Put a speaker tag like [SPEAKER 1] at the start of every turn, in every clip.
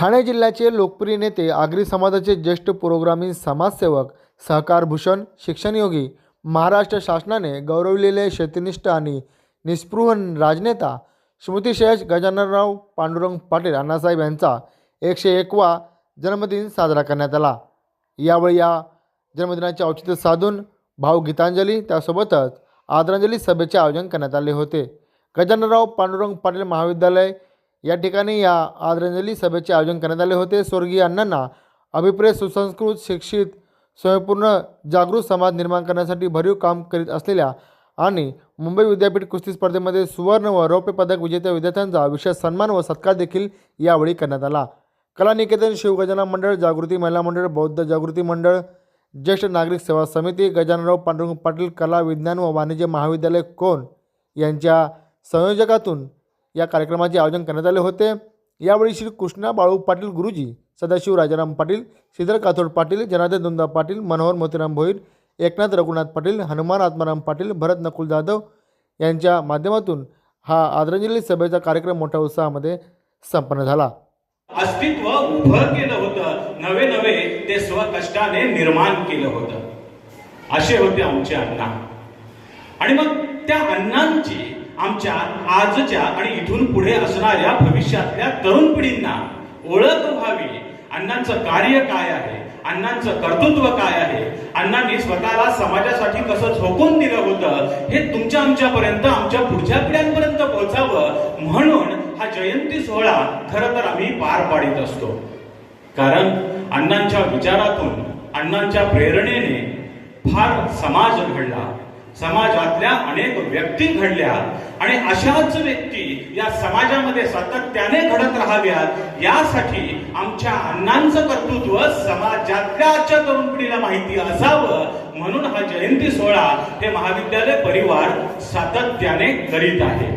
[SPEAKER 1] ठाणे जिल्ह्याचे लोकप्रिय नेते आगरी समाजाचे ज्येष्ठ पुरोगामी समाजसेवक सहकार भूषण शिक्षणयोगी महाराष्ट्र शासनाने गौरवलेले शेतीनिष्ठ आणि निस्पृह राजनेता स्मृतिशेष गजाननराव पांडुरंग पाटील अण्णासाहेब यांचा एकशे एकवा जन्मदिन साजरा करण्यात आला. यावेळी या जन्मदिनाचे औचित्य साधून भावगीतांजली त्यासोबतच आदरांजली सभेचे आयोजन करण्यात आले होते. गजाननराव पांडुरंग पाटील महाविद्यालय या ठिकाणी या आदरांजली सभेचे आयोजन करण्यात आले होते. स्वर्गीय अण्णांना अभिप्रेत सुसंस्कृत शिक्षित स्वयंपूर्ण जागृत समाज निर्माण करण्यासाठी भरीव काम करीत असलेल्या आणि मुंबई विद्यापीठ कुस्ती स्पर्धेमध्ये सुवर्ण व रौप्य पदक विजेत्या विद्यार्थ्यांचा विशेष सन्मान व सत्कार देखील यावेळी करण्यात आला. कला निकेतन शिवगजानन मंडळ जागृती महिला मंडळ बौद्ध जागृती मंडळ ज्येष्ठ नागरिक सेवा समिती गजाननराव पांडुरंग पाटील कला विज्ञान व वाणिज्य महाविद्यालय कोण यांच्या संयोजकातून या कार्यक्रमाचे आयोजन करण्यात आले होते. यावेळी श्री कृष्णा बाळू पाटील गुरुजी सदाशिव राजाराम पाटील श्रीधर काथोड पाटील जनार्दन दुंदा पाटील मनोहर मोतीराम भोईर एकनाथ रघुनाथ पाटील हनुमान आत्माराम पाटील भरत नकुल जाधव यांच्या माध्यमातून हा आदरांजली सभेचा कार्यक्रम मोठ्या उत्साहामध्ये संपन्न झाला.
[SPEAKER 2] अस्तित्व उभं केलं होतं. नवे नवे ते स्वकष्टाने निर्माण केलं होतं. असे होते आमचे अण्णा. आणि मग त्या अण्णांची आमच्या आजच्या आणि इथून पुढे असणाऱ्या भविष्यातल्या तरुण पिढींना ओळख व्हावी. अण्णांचं कार्य काय आहे? अण्णांचं कर्तृत्व काय आहे? अण्णांनी स्वतःला समाजासाठी कसं झोकून दिलं होतं? हे तुमच्या आमच्यापर्यंत आमच्या पुढच्या पिढ्यांपर्यंत पोहोचावं म्हणून हा जयंती सोहळा खरं तर आम्ही पार पाडित असतो. कारण अण्णांच्या विचारातून अण्णांच्या प्रेरणेने फार समाज घडला. समाजातल्या अनेक व्यक्ती घडल्या. आणि अशाच व्यक्ती या समाजामध्ये सातत्याने घडत राहाव्यात यासाठी आमच्या अण्णांचं कर्तृत्व समाजातल्या आजच्या तरुण पिढीला माहिती असावं म्हणून हा जयंती सोहळा हे महाविद्यालय परिवार सातत्याने करीत आहे.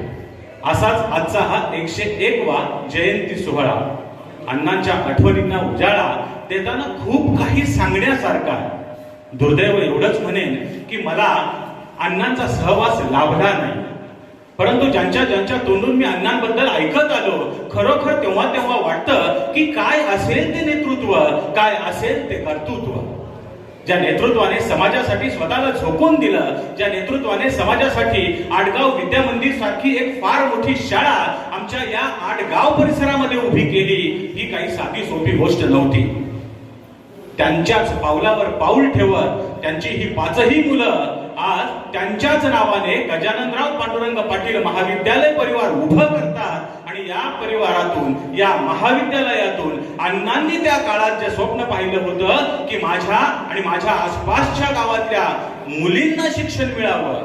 [SPEAKER 2] असाच आजचा हा एकशे एक वा जयंती सोहळा. अण्णांच्या आठवणींना उजाळा देताना खूप काही सांगण्यासारखा दुर्दैव एवढंच म्हणेन की मला अण्णांचा सहवास लाभला नाही. परंतु ज्यांच्या ज्यांच्या तोंडून मी अण्णांबद्दल ऐकत आलो खरोखर तेव्हा तेव्हा वाटतं की काय असेल ते नेतृत्व काय असेल ते कर्तृत्व. ज्या नेतृत्वाने समाजासाठी स्वतःला झोकून दिलं ज्या नेतृत्वाने समाजासाठी आडगाव विद्या मंदिर सारखी एक फार मोठी शाळा आमच्या या आडगाव परिसरामध्ये उभी केली ही काही साधी सोपी गोष्ट नव्हती. त्यांच्याच पावलावर पाऊल ठेवत त्यांची ही पाचही मुलं आज त्यांच्याच नावाने गजाननराव पांडुरंग पाटील महाविद्यालय परिवार उभं करतात आणि या परिवारातून या महाविद्यालयातून अण्णांनी त्या काळात जे स्वप्न पाहिलं होतं की माझ्या आणि माझ्या आसपासच्या गावातल्या मुलींना शिक्षण मिळावं.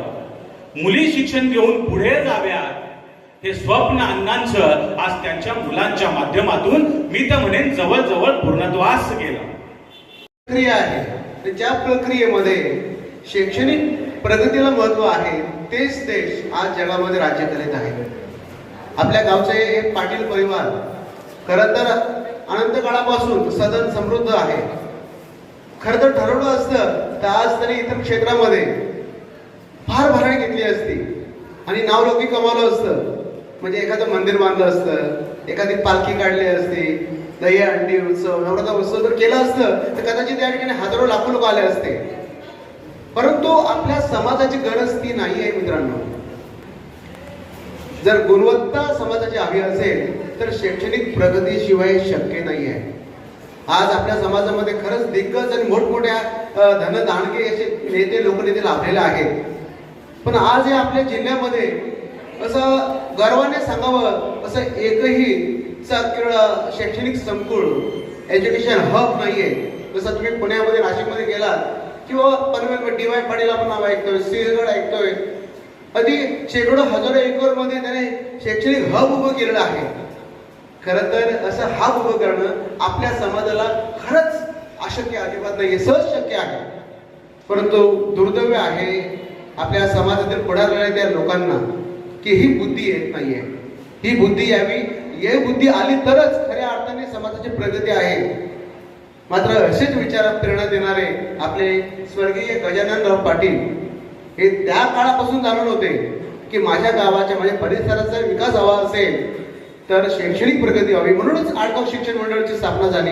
[SPEAKER 2] मुली शिक्षण घेऊन पुढे जाव्यात. हे स्वप्न अण्णांचं आज त्यांच्या मुलांच्या माध्यमातून मी तर म्हणेन जवळजवळ पूर्णत्वास गेलं.
[SPEAKER 3] प्रक्रिया आहे. तर ज्या प्रक्रियेमध्ये शैक्षणिक प्रगतीला महत्त्व आहे तेच देश आज जगामध्ये राज्य करीत आहे. आपल्या गावचे हे पाटील परिवार खरं तर अनंत काळापासून सदन समृद्ध आहे. खरं तर ठरवलं असतं तर आज तरी इतर क्षेत्रामध्ये फार भरारी घेतली असती. आणि नावलोकी कमावलं असतं. म्हणजे एखादं मंदिर बांधलं असतं एखादी पालखी काढली असती दही अंडी उत्सव नवरात्र उत्सव जर केला असतं तर कदाचित त्या ठिकाणी हजारो लाखो लोक आले असते. परंतु आपल्या समाजाची गरज ती नाही आहे मित्रांनो. जर गुणवत्ता समाजाची हवी असेल तर शैक्षणिक प्रगतीशिवाय शक्य नाही आहे आज आपल्या समाजामध्ये खरंच दिग्गज आणि मोठमोठ्या धनदानके असे नेते लोकनेते लाभलेले आहेत. पण आज हे आपल्या जिल्ह्यामध्ये असं गर्वाने सांगावं असं एकही शैक्षणिक संकुल एज्युकेशन हब नाहीये. जसं तुम्ही पुण्यामध्ये नाशिकमध्ये गेलात किंवा पनवेल डी वाय पाटील आपण नाव ऐकतोय सिंहगड ऐकतोय. आधी शेकडो हजारो एकरमध्ये त्याने शैक्षणिक हब उभं केलेलं आहे. खरं तर असं हब उभं करणं आपल्या समाजाला खरंच अशक्य अजिबात नाही सहज शक्य आहे. परंतु दुर्दैव आहे आपल्या समाजातील पुढारलेल्या त्या लोकांना की ही बुद्धी येत नाहीये. ही बुद्धी यावी ही बुद्धी आली तरच खऱ्या अर्थाने समाजाची प्रगती आहे. मात्र असेच विचारात प्रेरणा देणारे आपले स्वर्गीय गजाननराव पाटील हे त्या काळापासून जाणून होते की माझ्या गावाच्या माझ्या परिसराचा विकास हवा असेल तर शैक्षणिक प्रगती व्हावी म्हणूनच आडगाव शिक्षण मंडळाची स्थापना झाली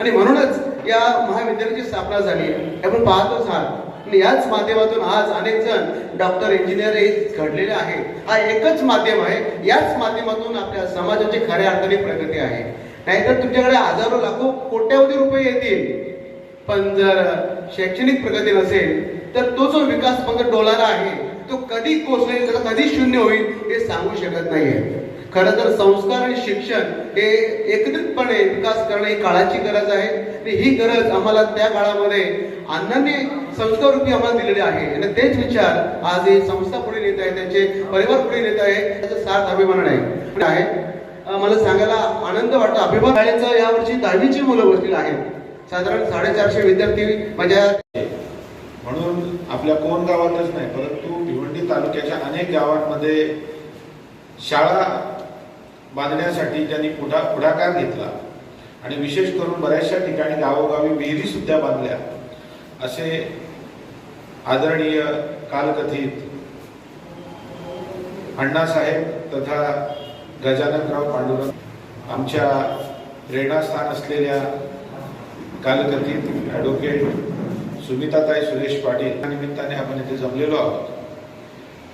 [SPEAKER 3] आणि म्हणूनच या महाविद्यालयाची स्थापना झाली. आपण पाहतोच आहात. आणि याच माध्यमातून आज अनेक जण डॉक्टर इंजिनियर हे घडलेले आहे हा एकच माध्यम आहे. याच माध्यमातून आपल्या समाजाची खऱ्या अर्थाने प्रगती आहे. नाहीतर तुमच्याकडे हजारो लाखो कोट्यावधी रुपये येतील. पण जर शैक्षणिक प्रगती नसेल तर तो जो विकास फक्त डोलारा आहे तो कधी कोसळेल त्याला कधी शून्य होईल हे सांगू शकत नाहीये. खरं तर संस्कार आणि शिक्षण हे एकत्रितपणे विकास करणे ही काळाची गरज आहे. आणि ही गरज आम्हाला त्या काळामध्ये अण्णांनी संस्कार रूपी आम्हाला दिलेले आहे. आणि तेच विचार आज ही संस्था पुढे नेत आहे त्यांचे परिवार पुढे नेत आहे त्याचा सार्थ अभिमान आहे. आहे. मला सांगायला आनंद वाटतो. अभिमान शाळेचं यावर्षी दहावीची मुलं बसलेली आहेत. साधारण साडेचारशे विद्यार्थी म्हणजे माझ्या
[SPEAKER 4] म्हणून आपल्या कोण गावातच नाही परंतु भिवंडी तालुक्याच्या अनेक गावांमध्ये शाळा बांधण्यासाठी त्यांनी पुढा पुढाकार घेतला. आणि विशेष करून बऱ्याचशा ठिकाणी गावोगावी विहिरी सुद्धा बांधल्या. असे आदरणीय कालकथित अण्णासाहेब तथा गजाननराव पांडुरंग आमच्या प्रेरणास्थान असलेल्या कालकथित ॲडव्होकेट सुमिताताई सुरेश पाटील या निमित्ताने आपण इथे जमलेलो आहोत.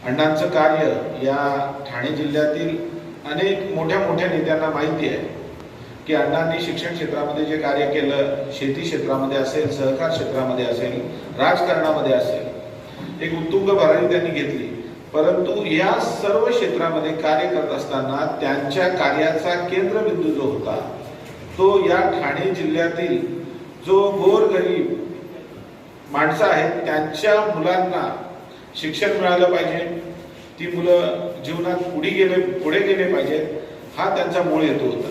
[SPEAKER 4] अण्णांचं कार्य या ठाणे जिल्ह्यातील अनेक मोठ्या मोठ्या नेत्यांना माहिती आहे की अण्णांनी शिक्षण क्षेत्रामध्ये जे कार्य केलं शेती क्षेत्रामध्ये असेल सहकार क्षेत्रामध्ये असेल राजकारणामध्ये असेल एक उत्तुंग भरारी त्यांनी घेतली. परंतु या सर्व क्षेत्रामध्ये कार्य करत असताना त्यांच्या कार्याचा केंद्रबिंदू जो होता तो या ठाणे जिल्ह्यातील जो गोरगरीब माणसं आहेत त्यांच्या मुलांना शिक्षण मिळालं पाहिजे. ती मुलं जीवनात पुढे गेले पुढे गेले पाहिजेत हा त्यांचा मूळ हेतू होता.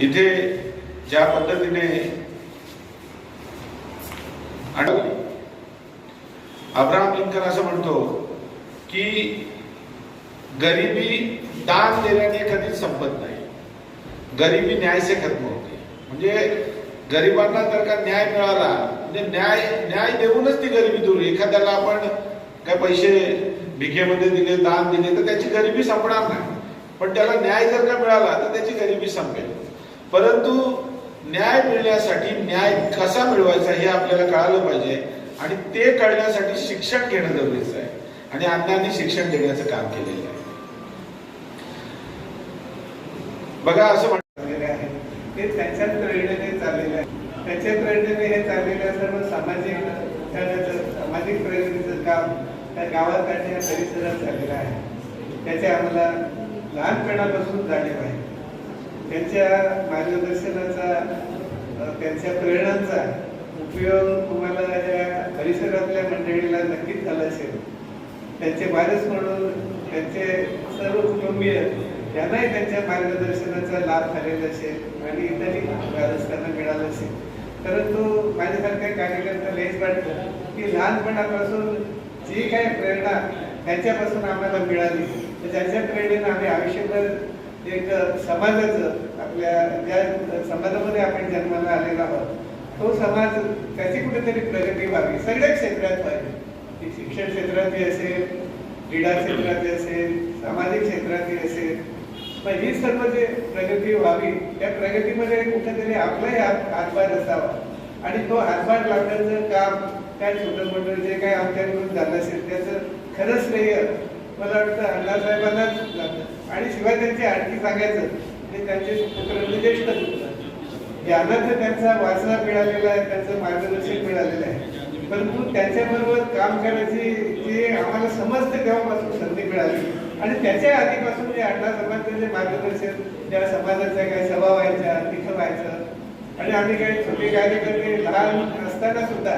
[SPEAKER 4] इथे ज्या पद्धतीने अब्राहम लिंकन असं म्हणतो की गरिबी दान देण्याने कधीच संपत नाही. गरिबी न्याय से खत्म होते. म्हणजे गरिबांना जर का न्याय मिळाला म्हणजे न्याय न्याय देऊनच ती गरिबी दूर एखाद्याला आपण काय पैसे भिकेमध्ये दिले दान दिले तर त्याची गरिबी संपणार नाही. पण त्याला न्याय जर का मिळाला तर त्याची गरिबी संपेल. परंतु न्याय मिळण्यासाठी न्याय कसा मिळवायचा हे आपल्याला कळालं पाहिजे. आणि ते कळण्यासाठी शिक्षण घेणं गरजेचं आहे. आणि अण्णांनी शिक्षण देण्याचं काम केलेलं आहे. बघा असं म्हण
[SPEAKER 5] आहे. ते त्यांच्याच प्रेरणेने चाललेले आहे. त्यांच्या प्रेरणेने हे चाललेलं सर्व सामाजिक सामाजिक प्रेरणेचं काम त्या गावात आणि परिसरात झालेलं आहे. त्याचे आम्हाला लहानपणापासून जाणीव आहे. त्यांच्या मार्गदर्शनाचा त्यांच्या प्रेरणांचा उपयोग तुम्हाला या परिसरातल्या मंडळीला नक्कीच झाला असेल. त्यांचे वारस म्हणून त्यांचे सर्व कुटुंबीय यांनाही त्यांच्या मार्गदर्शनाचा लाभ झालेला असेल आणि इतरही वारस मिळालं असेल. परंतु माझ्यासारख्या कार्यकर्त्याला हेच वाटतं की लहानपणापासून जी काही प्रेरणा त्यांच्यापासून आम्हाला मिळाली तर त्यांच्या प्रेरणेनं आम्ही आयुष्यभर एक समाजाचं आपल्या ज्या समाजामध्ये आपण जन्माला आलेलो आहोत तो समाज त्याची कुठेतरी प्रगती व्हावी. सगळ्या क्षेत्रात व्हावी. ती शिक्षण क्षेत्रातही असेल क्रीडा क्षेत्रातही असेल सामाजिक क्षेत्रातही असेल मग ही सर्व जे प्रगती व्हावी त्या प्रगतीमध्ये कुठेतरी आपलाही हात हातभार असावा. आणि तो हातभार लागण्याचं काम काय छोटं मोठं जे काय आमच्याकडून झालं असेल त्याचं खरंच श्रेय मला वाटतं अण्णासाहेबांनाच लागतं. आणि शिवाय त्यांची आणखी सांगायचं ते त्यांचे पुत्र ज्येष्ठ पुत्र ज्यांना तर त्यांचा वाचना मिळालेला आहे त्यांचं मार्गदर्शन मिळालेलं आहे. परंतु त्याच्याबरोबर काम करायची जी आम्हाला समजते तेव्हापासून संधी मिळाली. आणि त्याच्या आधीपासून म्हणजे जे अण्णा समाजाचं जे मार्गदर्शन त्या समाजाच्या काही सभा व्हायच्या तिथं व्हायचं. आणि आम्ही काही छोटे कार्यकर्ते लहान असताना सुद्धा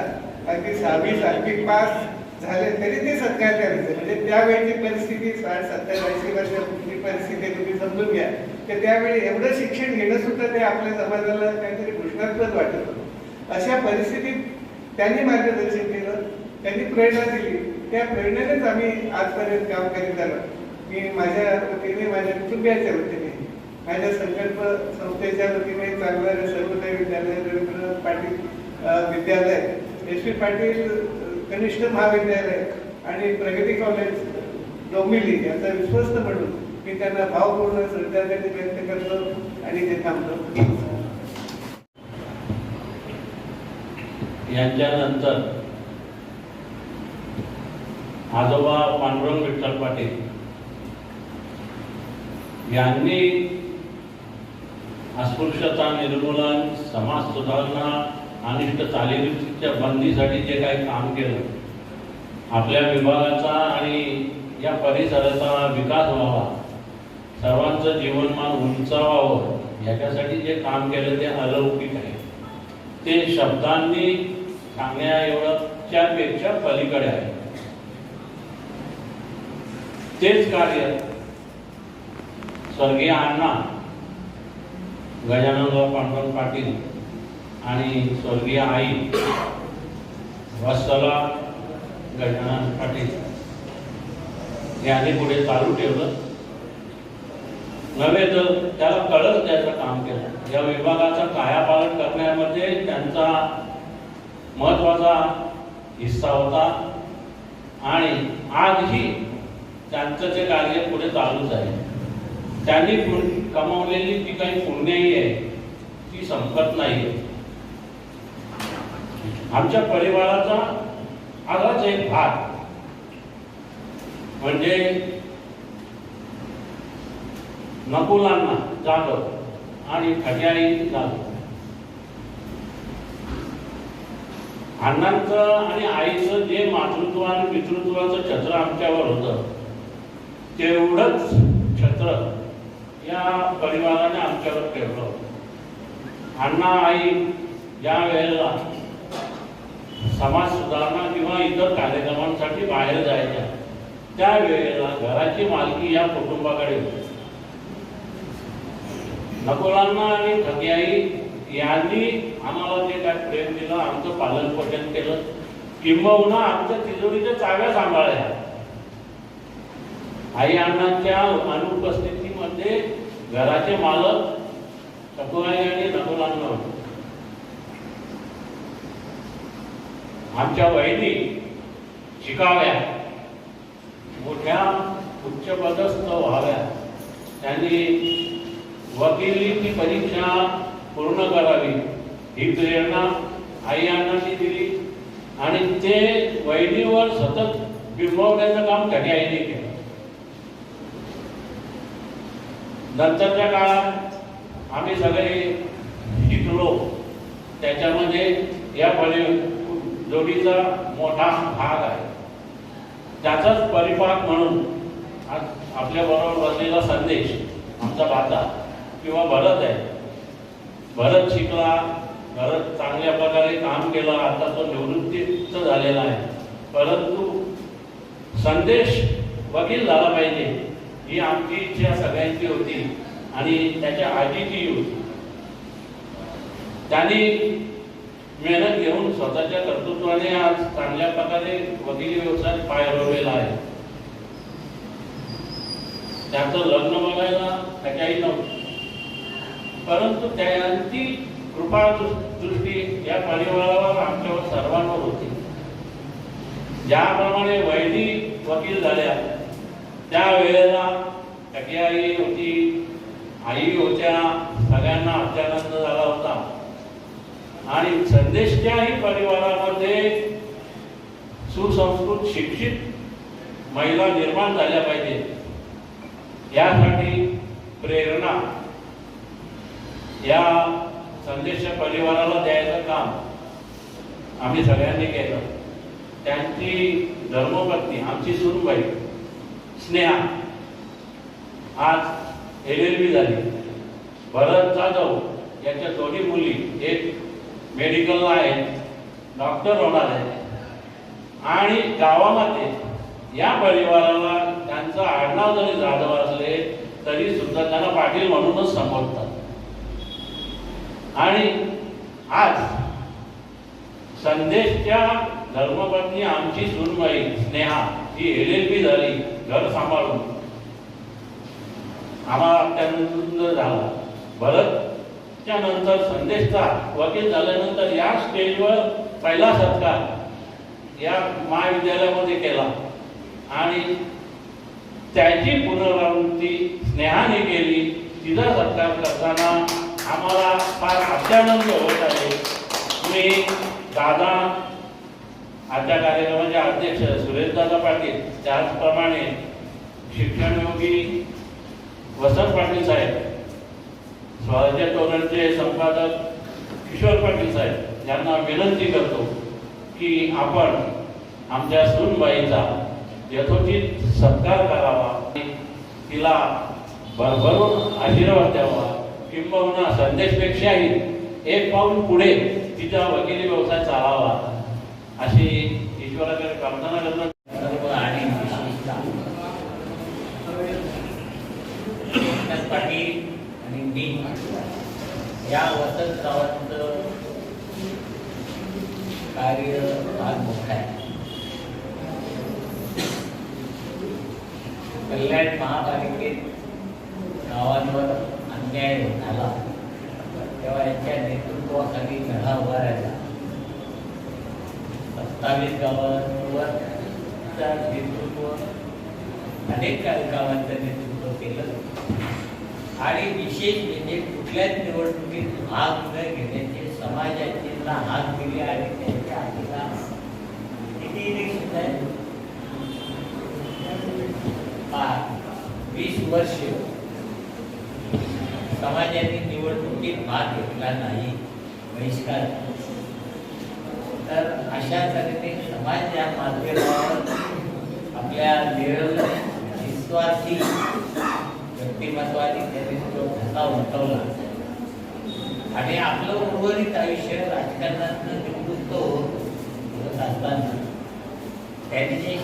[SPEAKER 5] अगदी सहावी सातवी पास झाले तरी ते सत्कार करायचे. म्हणजे त्यावेळेची परिस्थिती साठ सत्तर ऐंशी वर्षापूर्वी परिस्थिती तुम्ही समजून घ्या. तर त्यावेळी एवढं शिक्षण घेणं सुद्धा ते आपल्या समाजाला काहीतरी कृष्णास्पद वाटत होतं. अशा परिस्थितीत त्यांनी मार्गदर्शन केलं त्यांनी प्रेरणा दिली. त्या प्रेरणेनेच आम्ही आजपर्यंत काम करीत आलो. मी माझ्या वतीने माझ्या कुटुंबियाच्या वतीने माझ्या संकल्प संस्थेच्या वतीने चालणाऱ्या सर्वोदय विद्यालय रवींद्र पाटील विद्यालय एस पी पाटील कनिष्ठ महाविद्यालय आणि प्रगती कॉलेज डोंबिवली याचा विश्वस्त म्हणून मी त्यांना भावपूर्ण श्रद्धांजली व्यक्त करतो आणि ते थांबतो.
[SPEAKER 6] यांच्यानंतर आजोबा पांडुरंग विठ्ठल पाटील यांनी अस्पृश्यता निर्मूलन समाज सुधारणा अनिष्ट चालीरीतीच्या बंदीसाठी जे काही काम केलं आपल्या विभागाचा आणि या परिसराचा विकास व्हावा सर्वांचं जीवनमान उंचावावं याच्यासाठी जे काम केलं ते अलौकिक आहे. ते शब्दांनी सांगण्या एवढं पेक्षा पलीकडे आहे. तेच कार्य स्वर्गीय अण्णा गजाननराव पांडुरंग पाटील आणि स्वर्गीय आई वत्सला गजानन पाटील यांनी पुढे चालू ठेवलं. नव्हे तर त्याला कळत त्याचं काम केलं. या विभागाचा कायापालट करण्यामध्ये त्यांचा महत्त्वाचा हिस्सा होता. आणि आजही त्यांचं ते कार्य पुढे चालूच आहे. त्यांनी कमावलेली जी काही पुण्याही आहे ती संपत नाही. आमच्या परिवाराचा आगाच एक भाग. म्हणजे नकुलांना जाधव आणि खट्याई जाधव अण्णांचं आणि आईचं जे मातृत्व आणि पितृत्वाचं छत्र आमच्यावर होतं तेवढंच छत्र या परिवाराने आमच्यावर ठेवलं होतं. अण्णा आई या वेळेला समाज सुधारणा किंवा इतर कार्यक्रमांसाठी बाहेर जायच्या त्यावेळेला घराची मालकी या कुटुंबाकडे होती नकोलांना आणि ठगियाई यांनी आम्हाला जे काय प्रेम दिलं आमचं पालन पोषण केलं किंबहुना आमच्या तिजोरीच्या चाव्या सांभाळल्या. आई अण्णांच्या अनुपस्थितीमध्ये घराचे मालक कपुराई आणि नकुलांना होते. आमच्या वहिनी शिकाव्या मोठ्या उच्चपदस्थ व्हाव्या. त्यांनी वकिलीची परीक्षा पूर्ण करावी ही प्रेरणा आई अण्णांनी दिली. आणि ते वहिनीवर सतत बिंबवण्याचं काम कधी आईने केलं. नंतरच्या काळात आम्ही सगळे शिकलो. त्याच्यामध्ये या परि जोडीचा मोठा भाग आहे. त्याचाच परिपाक म्हणून आज आपल्याबरोबर बसलेला संदेश आमचा भाचा किंवा भरत आहे. भरत शिकला भरत चांगल्या प्रकारे काम केलं आता तो निवृत्तीच झालेला आहे. परंतु संदेश वकील झाला पाहिजे. ही आमची इच्छा सगळ्यांची होती आणि त्याच्या आजीची होती. त्यांनी मेहनत घेऊन स्वतःच्या कर्तृत्वाने आज चांगल्या प्रकारे वकिली व्यवसायात पाय रोवलेला आहे. त्याचं लग्न बघायला काही नव्हतं. परंतु त्यांची कृपा दृष्टी या परिवारावर आमच्यावर सर्वांवर होती. ज्याप्रमाणे वैदी वकील झाल्या त्या वेळेला आई होती आई होत्या सगळ्यांना अत्यानंद झाला होता. आणि संदेशच्याही परिवारामध्ये सुसंस्कृत शिक्षित महिला निर्माण झाल्या पाहिजे. यासाठी प्रेरणा या संदेश परिवाराला द्यायचं काम आम्ही सगळ्यांनी केलं. त्यांची धर्मपत्नी आमची सुनबाई स्नेहा आज एल एल बी झाली. भरत जाधव यांच्या दोन्ही मुली एक मेडिकलला आहेत डॉक्टर होणार आहे आणि गावामध्ये या परिवाराला त्यांचं आडनाव जरी जाधव असले तरी सुद्धा त्यांना पाटील म्हणूनच संबोधतात. आणि आज संदेशच्या धर्मपत्नी आमची सुनबाई स्नेहा ही एल एल बी झाली घर सांभाळून. आम्हाला अत्यानंद झाला. भरतच्या त्यानंतर संदेशचा वकील झाल्यानंतर या स्टेजवर पहिला सत्कार या महाविद्यालयामध्ये केला. आणि त्याची पुनरावृत्ती स्नेहाने केली. तिचा सत्कार करताना आम्हाला फार अत्यानंद होत आहे. मी दादा आजच्या कार्यक्रमाचे अध्यक्ष सुरेशदादा पाटील त्याचप्रमाणे शिक्षणयोगी वसंत पाटील साहेब स्वराज्य तोरणचे संपादक किशोर पाटील साहेब यांना विनंती करतो की आपण आमच्या सूनबाईचा यथोचित सत्कार करावा. तिला भरभरून आशीर्वाद द्यावा. किंबहुना संदेशपेक्षाही एक पाऊल पुढे तिचा वकिली व्यवसाय चालावा अशी ईश्वराकडे प्रार्थना करणं
[SPEAKER 7] आणि पाटील आणि मी या वसंत वसंतरावांचं कार्य फार मोठं आहे. कल्याण महापालिकेत गावांवर अन्याय झाला तेव्हा यांच्या नेतृत्वाखाली लढा उभा राहिला सत्तावीस गावांवर चा नेतृत्व अनेक गावांचं नेतृत्व केलं आणि विशेष म्हणजे कुठल्याच निवडणुकीत भाग न घेण्याचे समाजाचे हात दिले आणि त्यांच्या अधिकार किती इलेक्शन आहे वीस वर्ष समाजाने निवडणुकीत भाग घेतला नाही बहिष्कार. तर अशा तऱ्हेने समाज या माध्यमावर आपल्या निरल निस्वार्थी व्यक्तिमत्वाने त्यांनी तो धसा उमटवला आणि आपलं उर्वरित आयुष्य राजकारणात निवृत्त होत असताना त्यांनी जे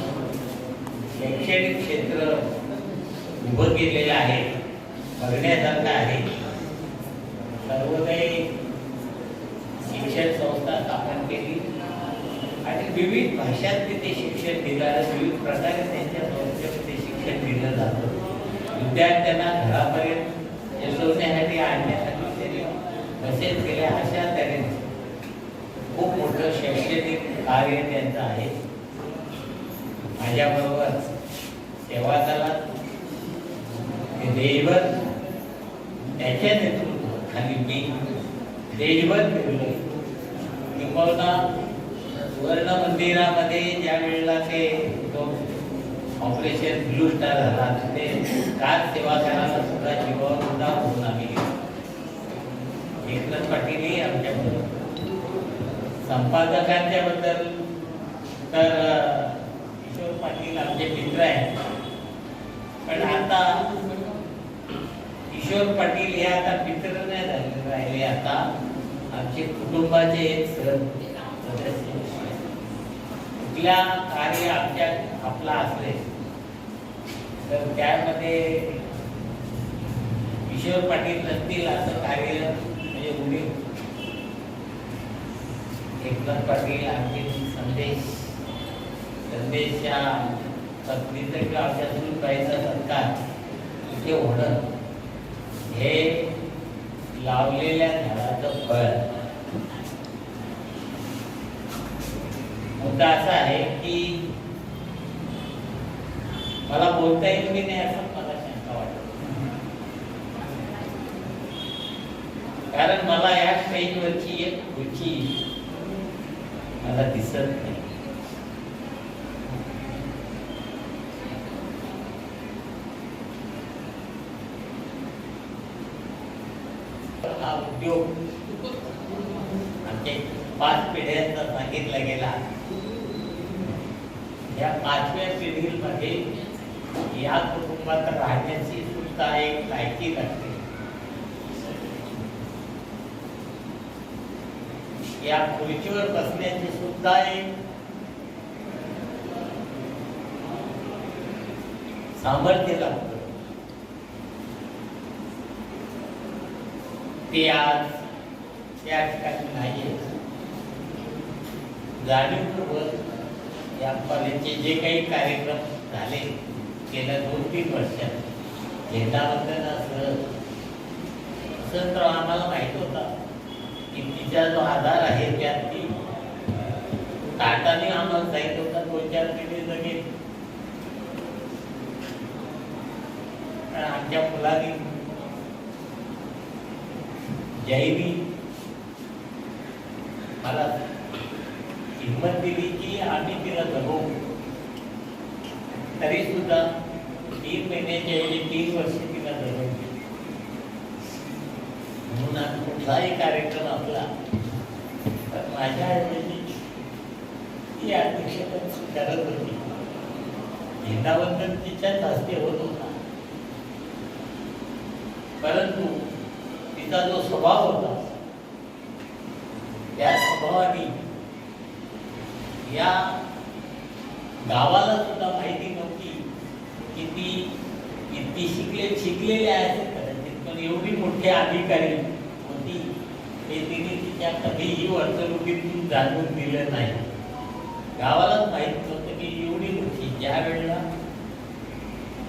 [SPEAKER 7] शैक्षणिक क्षेत्र उभं केलेलं आहे. बघण्यासारखं आहे. सर्व काही शिक्षण संस्था स्थापन केली. आणि विविध भाषात तिथे शिक्षण दिलं विविध प्रकारे त्यांच्या संस्थेमध्ये शिक्षण दिलं जातं. विद्यार्थ्यांना घरापर्यंत यशवण्यासाठी आणण्यासाठी त्यांनी बसेस केल्या अशा तऱ्हेने खूप मोठं शैक्षणिक कार्य त्यांचं आहे. माझ्याबरोबर सेवा दलात ते त्याच्या नेतृत्वाखाली मी देशभर फिरलो. किंबहुना सुवर्ण मंदिरामध्ये ज्या वेळेला ते ऑपरेशन ब्लू स्टार झाला ते कार सेवा करायला सुद्धा जीवावर सुद्धा होऊन आम्ही गेलो. एकनाथ पाटीलही आमच्याबरोबर. संपादकांच्या बद्दल तर किशोर पाटील आमचे मित्र आहेत. पण आता किशोर पाटील हे आता मित्र नाही झाले राहिले आता. आमचे कुटुंबाचे एक सदस्य कुठल्या कार्य आमच्या आपला असले तर त्यामध्ये किशोर पाटील नसतील असं कार्य म्हणजे उडी. एकनाथ पाटील आमचे संदेश संदेशच्या पत्नीचं किंवा आमच्या सुनबाईचा सत्कार इथे होणं. हे लावलेल्या झाडाचं फळ. मुद्दा असा आहे की मला बोलता येईल की नाही असं मला शंका वाटत कारण मला या स्टेजवरची एक खुर्ची मला दिसत नाही हा उद्योग आमचे पाच पिढ्यांचा सांगितला गेला. या पाचव्या पिढीमध्ये या कुटुंबात राहण्याची सुद्धा एक लायकी लागते या खुर्चीवर बसण्याची सुद्धा एक सामर्थ्य लागते ते आज त्या ठिकाणी नाही जाणीवपूर्वक या कॉलेजचे जे काही कार्यक्रम झाले गेल्या दोन तीन वर्षात झेंडावंदन असं असं तर आम्हाला माहीत होता की तिचा जो आधार आहे त्यात ती ताटाने आम्हाला सांगितलं होता दोन चार पिढी जगेल आमच्या मुलांनी जैनी मला हिंमत दिली की आम्ही तिला जगवू तरी सुद्धा तीन महिन्याच्या ऐवजी तीन वर्ष तिला जगवली म्हणून आज कुठलाही कार्यक्रम आपला तर माझ्या ऐवजी ती अध्यक्षपद स्वीकारत होती. झेंडावंदन तिच्याच हस्ते होत होता. परंतु तिचा जो स्वभाव होता. त्या स्वभावाने या गावाला सुद्धा माहिती नव्हती की ती इतकी शिकले शिकलेली आहे. कदाचित पण एवढी मोठी अधिकारी होती हे तिने तिच्या कधीही वर्तणुकीतून जाणून दिलं नाही. गावालाच माहीत नव्हतं की एवढी मोठी. ज्या वेळेला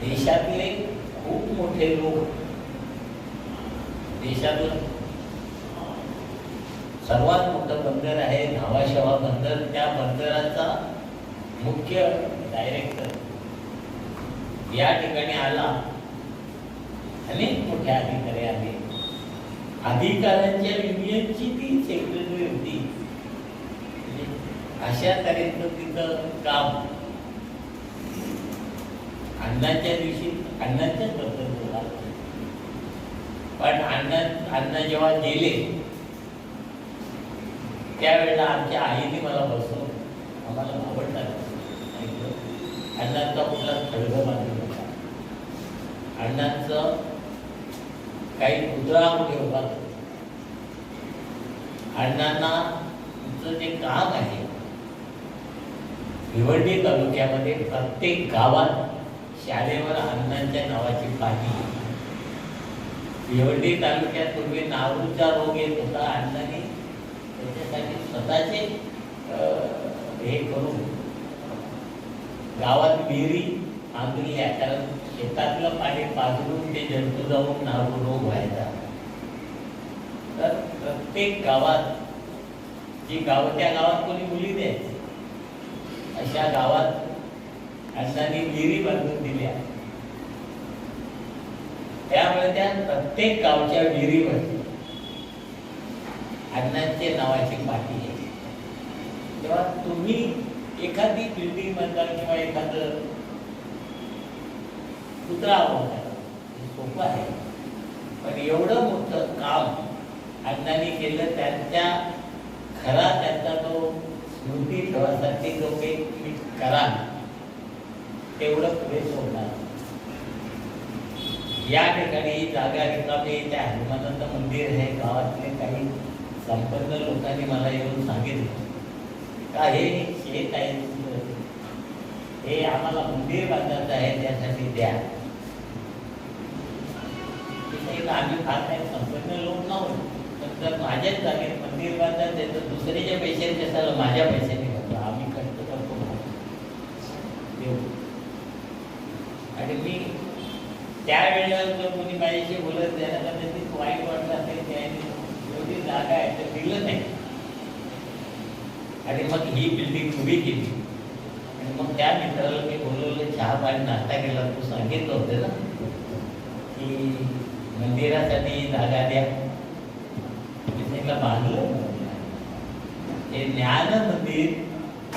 [SPEAKER 7] देशातले खूप मोठे लोक देशातून सर्वात मोठं बंदर आहे धावाशेवा बंदर. त्या बंदराचा मुख्य डायरेक्टर या ठिकाणी आला. अनेक मोठ्या अधिकारी आले. अधिकाऱ्यांच्या युनियनची ती सेक्रेटरी होती. म्हणजे अशा तऱ्हेचं तिथं काम. अण्णाच्या दिवशी अण्णाच्याच बद्दल पण अण्णा अण्णा जेव्हा गेले त्यावेळेला आमच्या आईने मला बसवलं आम्हाला आवडणार अण्णांचा कुठला खळग बांधला होता अण्णांचं काही पुतळा कुठे उभा होता. अण्णांना तुमचं जे काम आहे भिवंडी तालुक्यामध्ये प्रत्येक गावात शाळेवर अण्णांच्या नावाची पाणी आहे. तालुक्यात पूर्वी नावरूचा रोग येत होता अण्णांनी त्याच्यासाठी स्वतःचे हे करून गावात विहिरी बांधल्या कारण शेतातलं पाणी पाजरून ते जंतू जाऊन नारू रोग व्हायचा तर प्रत्येक गावात जी गाव त्या गावात कोणी मुली द्यायची अशा गावात अण्णांनी विहिरी बांधून दिल्या त्यामुळे त्या प्रत्येक गावच्या विहिरीवरती अण्णांचे नावाची माती आहे तेव्हा तुम्ही एखादी बिल्डिंग बांधा किंवा एखादं कुत्रा बांधा सोपं आहे. पण एवढं मोठं काम अण्णांनी केलं त्यांच्या खरा त्यांचा तो स्मृती ठेवासाठी जो काही करा तेवढं पुढे सोडणार. या ठिकाणी जागा रिकामी त्या हनुमानाचं मंदिर आहे. गावातले काही संपन्न लोकांनी मला येऊन सांगितलं. का हे शेत आहे हे आम्हाला मंदिर बांधायचं आहे त्यासाठी द्या. आम्ही फार काही संपन्न लोक नव्हतो. तर माझ्याच जागेत मंदिर बांधायचं आहे तर दुसऱ्याच्या पैशाने कशाला माझ्या पैशाने करतो आम्ही कष्ट करतो. आणि मी त्यावेळेला जर कोणी माझ्याशी बोलत त्याला कदाचित वाईट वाटलं असेल त्याने एवढी जागा आहे तर दिलं नाही आणि मग ही बिल्डिंग उभी केली. आणि मग त्या मित्राला मी बोलवलं चहा पाणी नाश्ता केला. तू सांगितलं होतं ना की मंदिरासाठी जागा द्या. मी बांधलं. हे ज्ञान मंदिर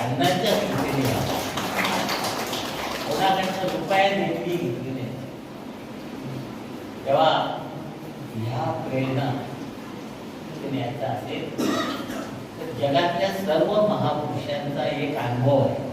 [SPEAKER 7] अन्नाच्या स्मृतीने कोणाकडनं रुपया नाही तेव्हा ह्या प्रेरणा न्यायचा असेल तर जगातल्या सर्व महापुरुषांचा एक अनुभव आहे.